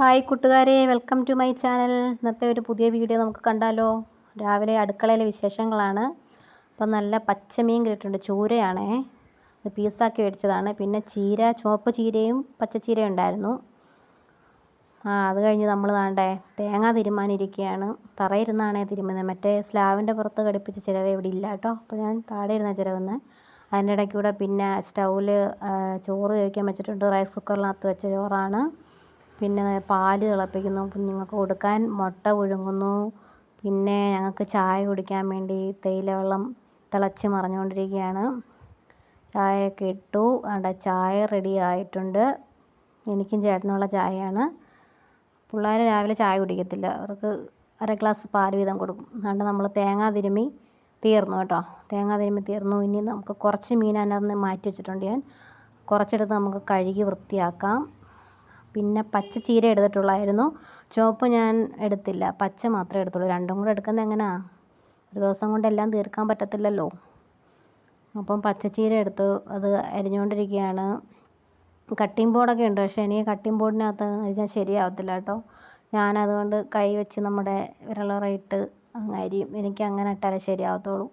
Hi കൂട്ടുകാരെ welcome to my channel. ഇന്നത്തെ ഒരു പുതിയ വീഡിയോ നമുക്ക് കണ്ടാലോ? രാവിലെ അടുക്കളയിലെ വിശേഷങ്ങളാണ്. അപ്പം നല്ല പച്ചമീൻ കിട്ടിയിട്ടുണ്ട് ചൂരയാണേ. അത് പീസാക്കി മേടിച്ചതാണ്. പിന്നെ ചീര ചുവപ്പ് ചീരയും പച്ചച്ചീരയും ഉണ്ടായിരുന്നു. ആ അത് കഴിഞ്ഞ് നമ്മൾ വേണ്ടേ തേങ്ങ തിരുമാനിരിക്കുകയാണ്. തറയിരുന്നാണേ തിരുമുന്നത് മറ്റേ സ്ലാവിന്റെ പുറത്ത് ഘടിപ്പിച്ച ചിലവ് ഇവിടെ ഇല്ല കേട്ടോ. അപ്പോൾ ഞാൻ താഴെ ഇരുന്ന ചിലവെന്ന് അതിന്റെ ഇടയ്ക്കൂടെ പിന്നെ സ്റ്റൗവിൽ ചോറ് കഴിക്കാൻ വെച്ചിട്ടുണ്ട്. റൈസ് കുക്കറിനകത്ത് വെച്ച ചോറാണ്. പിന്നെ പാൽ തിളപ്പിക്കുന്നു. കുഞ്ഞുങ്ങൾക്ക് കൊടുക്കാൻ മുട്ട പുഴുങ്ങുന്നു. പിന്നെ ഞങ്ങൾക്ക് ചായ കുടിക്കാൻ വേണ്ടി തേയില വെള്ളം തിളച്ച് മറിഞ്ഞുകൊണ്ടിരിക്കുകയാണ്. ചായയൊക്കെ ഇട്ടു. അവിടെ ചായ റെഡി ആയിട്ടുണ്ട്. എനിക്കും ചേട്ടനുള്ള ചായയാണ്. പിള്ളേർ രാവിലെ ചായ കുടിക്കത്തില്ല. അവർക്ക് അര ഗ്ലാസ് പാൽ വീതം കൊടുക്കും. അതുകൊണ്ട് നമ്മൾ തേങ്ങ തിരുമ്മി തീർന്നു കേട്ടോ. തേങ്ങ തിരുമ്മി തീർന്നു. ഇനി നമുക്ക് കുറച്ച് മീൻ അതിനകത്ത് മാറ്റി വെച്ചിട്ടുണ്ട് ഞാൻ. കുറച്ചെടുത്ത് നമുക്ക് കഴുകി വൃത്തിയാക്കാം. പിന്നെ പച്ച ചീര എടുത്തിട്ടുള്ളായിരുന്നു. ചുവപ്പ് ഞാൻ എടുത്തില്ല. പച്ച മാത്രമേ എടുത്തുള്ളൂ. രണ്ടും കൂടെ എടുക്കുന്നത് എങ്ങനെയാ ഒരു ദിവസം കൊണ്ട് എല്ലാം തീർക്കാൻ പറ്റത്തില്ലല്ലോ. അപ്പം പച്ച ചീര എടുത്തു. അത് അരിഞ്ഞുകൊണ്ടിരിക്കുകയാണ്. കട്ടിംഗ് ബോർഡൊക്കെ ഉണ്ട്. പക്ഷേ എനിക്ക് കട്ടിംഗ് ബോർഡിനകത്ത് വെച്ചാൽ ശരിയാവത്തില്ല കേട്ടോ. ഞാനതുകൊണ്ട് കൈ വെച്ച് നമ്മുടെ വിരളറയിട്ട് അങ്ങ് അരിയും. എനിക്ക് അങ്ങനെ ഇട്ടാലേ ശരിയാവത്തുള്ളൂ.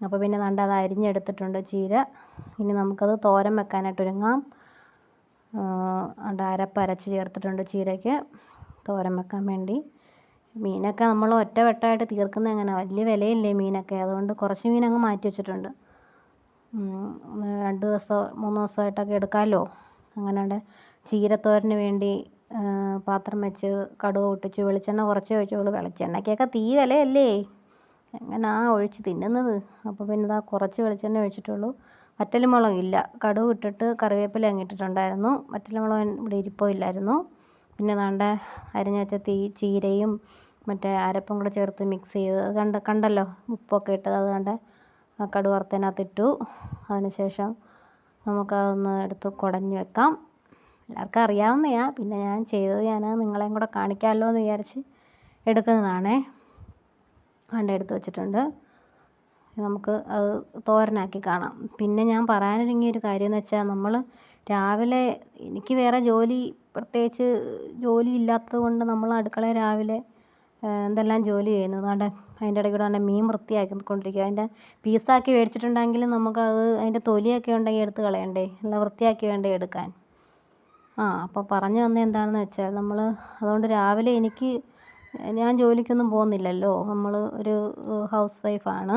അപ്പോൾ പിന്നെ ദാണ്ട് അത് അരിഞ്ഞെടുത്തിട്ടുണ്ട് ചീര. ഇനി നമുക്കത് തോരൻ വെക്കാനായിട്ട് ഒരുങ്ങാം. അരപ്പ് അരച്ച് ചേർത്തിട്ടുണ്ട് ചീരയ്ക്ക് തോരൻ വെക്കാൻ വേണ്ടി. മീനൊക്കെ നമ്മൾ ഒറ്റ വെട്ടമായിട്ട് തീർക്കുന്നത് എങ്ങനെ? വലിയ വിലയില്ലേ മീനൊക്കെ. അതുകൊണ്ട് കുറച്ച് മീൻ അങ്ങ് മാറ്റി വെച്ചിട്ടുണ്ട്. രണ്ട് ദിവസം മൂന്ന് ദിവസമായിട്ടൊക്കെ എടുക്കാമല്ലോ. അങ്ങനെ ചീരത്തോരന് വേണ്ടി പാത്രം വെച്ച് കടുക് ഒട്ടിച്ച് വെളിച്ചെണ്ണ കുറച്ച് ഒഴിച്ചുള്ളൂ വെളിച്ചെണ്ണയ്ക്കൊക്കെ തീ വിലയല്ലേ? എങ്ങനെയാണ് ഒഴിച്ച് തിന്നുന്നത്? അപ്പോൾ പിന്നെ ഇതാ കുറച്ച് വെളിച്ചെണ്ണ ഒഴിച്ചിട്ടുള്ളൂ. വറ്റൽമുളകില്ല. കടുക് ഇട്ടിട്ട് കറിവേപ്പില അങ്ങ് ഇട്ടിട്ടുണ്ടായിരുന്നു. വറ്റൽമുളക് ഇവിടെ ഇരിപ്പോ ഇല്ലായിരുന്നു. പിന്നെ ദാണ്ട അരിഞ്ഞ് വെച്ച തീ ചീരയും മറ്റേ അരപ്പും കൂടെ ചേർത്ത് മിക്സ് ചെയ്ത് കണ്ട കണ്ടല്ലോ? ഉപ്പൊക്കെ ഇട്ടത് അത് ആ കടുക് വറുത്തതിനകത്ത് ഇട്ടു. അതിന് ശേഷം എടുത്ത് കുടഞ്ഞ് വെക്കാം. എല്ലാവർക്കും അറിയാവുന്നതാണ് പിന്നെ ഞാൻ ചെയ്തത് ഞാൻ നിങ്ങളെയും കൂടെ കാണിക്കാമല്ലോ എന്ന് വിചാരിച്ച് എടുക്കുന്നതാണേ. കണ്ടെടുത്ത് വെച്ചിട്ടുണ്ട്. നമുക്ക് അത് തോരനാക്കി കാണാം. പിന്നെ ഞാൻ പറയാനൊരുങ്ങിയ ഒരു കാര്യം എന്ന് വെച്ചാൽ നമ്മൾ രാവിലെ എനിക്ക് വേറെ ജോലി പ്രത്യേകിച്ച് ജോലി ഇല്ലാത്തത് കൊണ്ട് നമ്മൾ അടുക്കളയിൽ രാവിലെ എന്തെല്ലാം ജോലി ചെയ്യുന്നു. അതുകൊണ്ട് അതിന്റെ ഇടയ്ക്ക് കൂടെ മീൻ വൃത്തിയാക്കിക്കൊണ്ടിരിക്കുക. അതിന്റെ പീസാക്കി മേടിച്ചിട്ടുണ്ടെങ്കിൽ നമുക്കത് അതിന്റെ തൊലിയൊക്കെ ഉണ്ടെങ്കിൽ എടുത്ത് കളയണ്ടേ? നല്ല വൃത്തിയാക്കി വേണ്ടേ എടുക്കാൻ? ആ അപ്പോൾ പറഞ്ഞു വന്നത് എന്താണെന്ന് വെച്ചാൽ നമ്മൾ അതുകൊണ്ട് രാവിലെ എനിക്ക് ഞാൻ ജോലിക്കൊന്നും പോകുന്നില്ലല്ലോ. നമ്മൾ ഒരു ഹൗസ് വൈഫാണ്.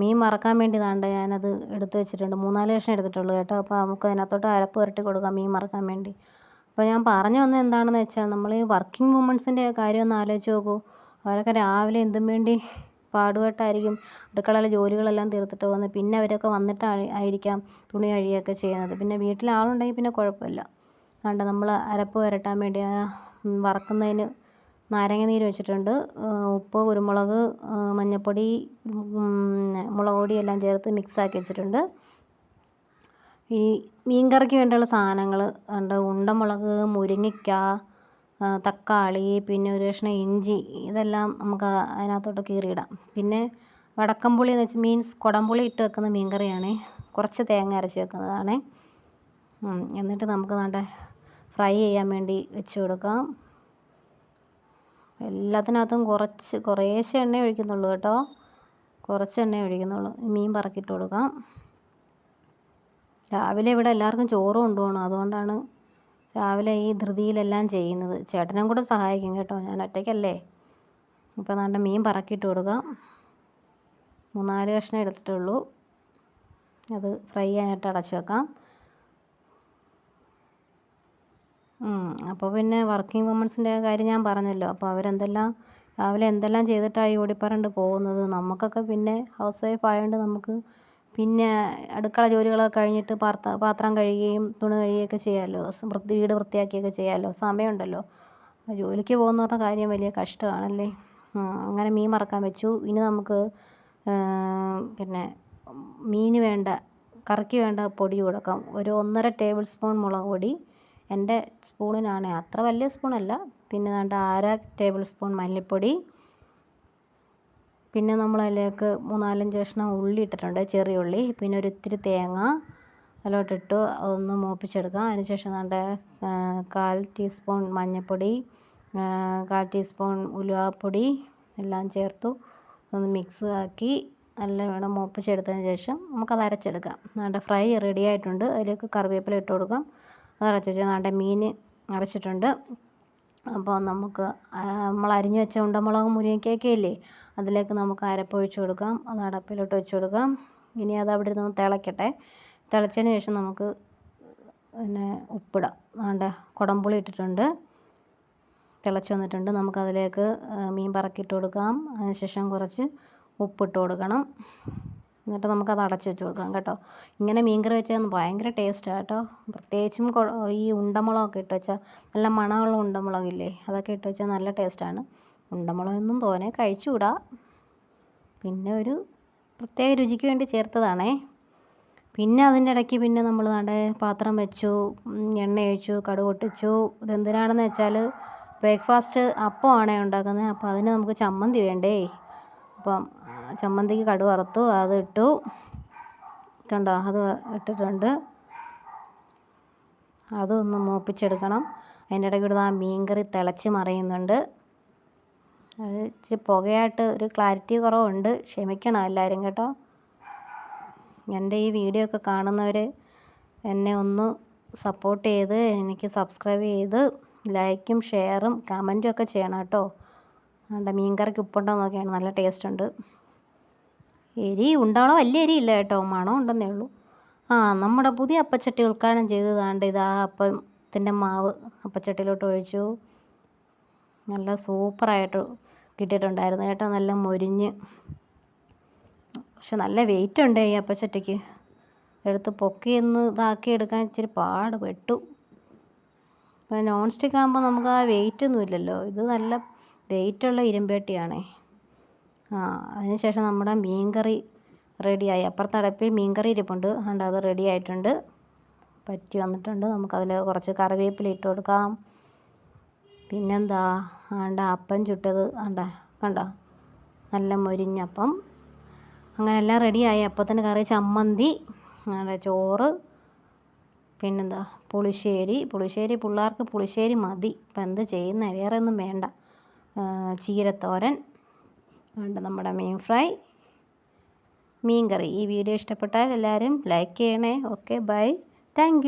മീൻ മറക്കാൻ വേണ്ടി ദാണ്ട് ഞാനത് എടുത്ത് വെച്ചിട്ടുണ്ട്. മൂന്നാൽ കഷ്ണം എടുത്തിട്ടുള്ളൂ കേട്ടോ. അപ്പോൾ നമുക്ക് അതിനകത്തോട്ട് അരപ്പ് പുരട്ടി കൊടുക്കാം മീൻ മറക്കാൻ വേണ്ടി. അപ്പോൾ ഞാൻ പറഞ്ഞു വന്നത് എന്താണെന്ന് വെച്ചാൽ നമ്മൾ ഈ വർക്കിംഗ് വുമൺസിന്റെ കാര്യം ഒന്ന് ആലോചിച്ച് നോക്കൂ. അവരൊക്കെ രാവിലെ എന്തും വേണ്ടി പാടുപെട്ടായിരിക്കും. അടുക്കളയിലെ ജോലികളെല്ലാം തീർത്തിട്ട് പോകുന്നത് പിന്നെ അവരൊക്കെ വന്നിട്ട് ആയിരിക്കാം തുണി അഴിയൊക്കെ ചെയ്യുന്നത്. പിന്നെ വീട്ടിൽ ആളുണ്ടെങ്കിൽ പിന്നെ കുഴപ്പമില്ല. കണ്ട നമ്മൾ അരപ്പ് പുരട്ടാൻ വേണ്ടി വറക്കുന്നതിന് നാരങ്ങ നീര് വെച്ചിട്ടുണ്ട് ഉപ്പ് കുരുമുളക് മഞ്ഞൾപ്പൊടി മുളക് പൊടി എല്ലാം ചേർത്ത് മിക്സാക്കി വെച്ചിട്ടുണ്ട്. ഈ മീൻ കറിക്ക് വേണ്ടിയുള്ള സാധനങ്ങൾ ഉണ്ട്. ഉണ്ടമുളക് മുരിങ്ങയ്ക്ക തക്കാളി പിന്നെ ഒരു കഷ്ണം ഇഞ്ചി ഇതെല്ലാം നമുക്ക് അതിനകത്തോട്ട് കീറിയിടാം. പിന്നെ വടക്കംപുളി എന്ന് വെച്ചാൽ മീൻസ് കുടംപുളി ഇട്ട് വെക്കുന്ന മീൻ കറിയാണ് കുറച്ച് തേങ്ങ അരച്ച് വെക്കുന്നതാണ്. എന്നിട്ട് നമുക്ക് നല്ല ഫ്രൈ ചെയ്യാൻ വേണ്ടി വെച്ച് കൊടുക്കാം. എല്ലാത്തിനകത്തും കുറച്ച് കുറേശ്ശെ എണ്ണ ഒഴിക്കുന്നുള്ളൂ കേട്ടോ. കുറച്ച് എണ്ണ ഒഴിക്കുന്നുള്ളൂ. മീൻ പറക്കിട്ട് കൊടുക്കാം. രാവിലെ ഇവിടെ എല്ലാവർക്കും ചോറ് കൊണ്ടുപോകണം. അതുകൊണ്ടാണ് രാവിലെ ഈ ധൃതിയിലെല്ലാം ചെയ്യുന്നത്. ചേട്ടനും കൂടെ സഹായിക്കും കേട്ടോ. ഞാൻ ഒറ്റയ്ക്കല്ലേ. ഇപ്പോൾ നല്ല മീൻ പറക്കിയിട്ട് കൊടുക്കാം. മൂന്നാൽ കഷ്ണം എടുത്തിട്ടുള്ളൂ. അത് ഫ്രൈ ആയിട്ട് അടച്ചു വെക്കാം. അപ്പോൾ പിന്നെ വർക്കിംഗ് വുമൺസിന്റെ കാര്യം ഞാൻ പറഞ്ഞല്ലോ. അപ്പോൾ അവരെന്തെല്ലാം രാവിലെ എന്തെല്ലാം ചെയ്തിട്ടാണ് ഈ ഓടിപ്പറണ്ട് പോകുന്നത്? നമുക്കൊക്കെ പിന്നെ ഹൗസ് വൈഫ് ആയതുകൊണ്ട് നമുക്ക് പിന്നെ അടുക്കള ജോലികളൊക്കെ കഴിഞ്ഞിട്ട് പാർത്ത പാത്രം കഴുകുകയും തുണി കഴുകുകയൊക്കെ ചെയ്യാമല്ലോ വൃത്തി വീട് വൃത്തിയാക്കിയൊക്കെ ചെയ്യാമല്ലോ സമയമുണ്ടല്ലോ. ജോലിക്ക് പോകുന്നവരുടെ കാര്യം വലിയ കഷ്ടമാണല്ലേ? അങ്ങനെ മീൻ മറക്കാൻ വെച്ചു. ഇനി നമുക്ക് പിന്നെ മീന് വേണ്ട കറിക്ക് വേണ്ട പൊടി കൊടുക്കാം. ഒരു ഒന്നര ടേബിൾ സ്പൂൺ മുളക് പൊടി എന്റെ സ്പൂണിനാണ്. അത്ര വലിയ സ്പൂണല്ല. പിന്നെ ദാണ്ട് അര ടേബിൾ സ്പൂൺ മല്ലിപ്പൊടി. പിന്നെ നമ്മൾ അതിലേക്ക് മൂന്നാലഞ്ച് കഷ്ണം ഉള്ളി ഇട്ടിട്ടുണ്ട്. ചെറിയ ഉള്ളി. പിന്നെ ഒരു ഇത്തിരി തേങ്ങ അതിലോട്ടിട്ട് അതൊന്ന് മൂപ്പിച്ചെടുക്കാം അതിനുശേഷം നമ്മുടെ കാൽ ടീസ്പൂൺ മഞ്ഞൾപ്പൊടി കാൽ ടീസ്പൂൺ ഉലുവാപ്പൊടി എല്ലാം ചേർത്തു ഒന്ന് മിക്സ് ആക്കി നല്ല വേണം മൂപ്പിച്ചെടുത്തതിന് ശേഷം നമുക്കത് അരച്ചെടുക്കാം. നമ്മുടെ ഫ്രൈ റെഡി ആയിട്ടുണ്ട്. അതിലേക്ക് കറിവേപ്പില ഇട്ട് കൊടുക്കാം. അത് വെച്ച് നമ്മുടെ മീൻ അരച്ചിട്ടുണ്ട്. അപ്പോൾ നമുക്ക് നമ്മൾ അരിഞ്ഞു വെച്ച ഉണ്ടമുളകും മുരിങ്ങയ്ക്കയൊക്കെ ഇല്ലേ അതിലേക്ക് നമുക്ക് അരപ്പ് ഒഴിച്ചു കൊടുക്കാം. അത് അടപ്പിലോട്ട് വെച്ച് കൊടുക്കാം. ഇനി അത് അവിടെ ഇരുന്ന് തിളയ്ക്കട്ടെ തിളച്ചതിന് ശേഷം നമുക്ക് പിന്നെ ഉപ്പിടാം. വേണ്ട കുടംപുളി ഇട്ടിട്ടുണ്ട്. തിളച്ച് വന്നിട്ടുണ്ട്. നമുക്കതിലേക്ക് മീൻ പറക്കിയിട്ട് കൊടുക്കാം. അതിനുശേഷം കുറച്ച് ഉപ്പിട്ട് കൊടുക്കണം. എന്നിട്ട് നമുക്കത് അടച്ചു വെച്ച് കൊടുക്കാം കേട്ടോ. ഇങ്ങനെ മീൻകറി വെച്ചാൽ ഭയങ്കര ടേസ്റ്റാണ് കേട്ടോ. പ്രത്യേകിച്ചും ഈ ഉണ്ടമുളകൊക്കെ ഇട്ട് വെച്ചാൽ നല്ല മണമുള്ള ഉണ്ടമുളകില്ലേ അതൊക്കെ ഇട്ട് വെച്ചാൽ നല്ല ടേസ്റ്റാണ് ഉണ്ടമുളകൊന്നും തോനെ കഴിച്ചുകൂടാ. പിന്നെ ഒരു പ്രത്യേക രുചിക്ക് വേണ്ടി ചേർത്തതാണേ. പിന്നെ അതിന്റെ ഇടയ്ക്ക് പിന്നെ നമ്മൾ ദാണ്ടെ പാത്രം വെച്ചു എണ്ണ ഒഴിച്ചു കടുക് പൊട്ടിച്ചു. ഇതെന്തിനാണെന്ന് വെച്ചാൽ ബ്രേക്ക്ഫാസ്റ്റ് അപ്പമാണേ ഉണ്ടാക്കുന്നത്. അപ്പോൾ അതിന് നമുക്ക് ചമ്മന്തി വേണ്ടേ. അപ്പം ചമ്മന്തിക്ക് കടുക് വറുത്തു അത് ഇട്ടു. കണ്ടോ അത് ഇട്ടിട്ടുണ്ട്. അതൊന്ന് മൂപ്പിച്ചെടുക്കണം. അതിന്റെ ഇടയ്ക്കൂടെ ആ മീൻകറി തിളച്ച് മറിയുന്നുണ്ട്. അത് ഇച്ചിരി പുകയായിട്ട് ഒരു ക്ലാരിറ്റി കുറവുണ്ട്. ക്ഷമിക്കണം എല്ലാവരും കേട്ടോ. എന്റെ ഈ വീഡിയോ ഒക്കെ കാണുന്നവർ എന്നെ ഒന്ന് സപ്പോർട്ട് ചെയ്ത് എനിക്ക് സബ്സ്ക്രൈബ് ചെയ്ത് ലൈക്കും ഷെയറും കമന്റും ഒക്കെ ചെയ്യണം കേട്ടോ. അതുകൊണ്ട് മീൻകറിക്ക് ഉപ്പുണ്ടോ നോക്കിയാണ് നല്ല ടേസ്റ്റ് ഉണ്ട്. എരി ഉണ്ടാവണം വലിയ ഇല്ല കേട്ടോ. മണം ഉണ്ടെന്നേ ഉള്ളൂ. ആ നമ്മുടെ പുതിയ അപ്പച്ചട്ടി ഉദ്ഘാടനം ചെയ്തതാണ്ട് ഇതാ അപ്പത്തിന്റെ മാവ് അപ്പച്ചട്ടിയിലോട്ട് ഒഴിച്ചു. നല്ല സൂപ്പറായിട്ട് കിട്ടിയിട്ടുണ്ടായിരുന്നു കേട്ടോ. നല്ല മൊരിഞ്ഞ്. പക്ഷെ നല്ല വെയിറ്റ് ഉണ്ട് ഈ അപ്പച്ചട്ടിക്ക്. എടുത്ത് പൊക്കി ഒന്ന് ഇതാക്കി എടുക്കാൻ ഇച്ചിരി പാട് പെട്ടു. നോൺ സ്റ്റിക്ക് ആകുമ്പോൾ നമുക്ക് ആ വെയിറ്റ് ഒന്നും ഇല്ലല്ലോ. ഇത് നല്ല വെയിറ്റുള്ള ഇരുമ്പേട്ടിയാണേ ആ അതിന് ശേഷം നമ്മുടെ മീൻകറി റെഡിയായി. അപ്പുറത്തെ അടുപ്പിൽ മീൻകറി ഇരിപ്പുണ്ട്. അതുകൊണ്ട് അത് റെഡി ആയിട്ടുണ്ട്. പറ്റി വന്നിട്ടുണ്ട്. നമുക്കതിൽ കുറച്ച് കറിവേപ്പില ഇട്ട് കൊടുക്കാം. പിന്നെന്താ ആണ്ട അപ്പം ചുട്ടത്. ആണ്ട കണ്ടോ നല്ല മൊരിഞ്ഞപ്പം. അങ്ങനെ എല്ലാം റെഡിയായി. അപ്പത്തിന് കറി ചമ്മന്തി അങ്ങനെ ചോറ് പിന്നെന്താ പുളിശ്ശേരി. പുളിശ്ശേരി പിള്ളേർക്ക് പുളിശ്ശേരി മതി. ഇപ്പം എന്ത് ചെയ്യുന്നത് വേറെ ഒന്നും വേണ്ട. ചീരത്തോരൻ ഉണ്ട് നമ്മുടെ മീൻ ഫ്രൈ മീൻ കറി. ഈ വീഡിയോ ഇഷ്ടപ്പെട്ടാൽ എല്ലാവരും ലൈക്ക് ചെയ്യണേ. Okay bye. താങ്ക്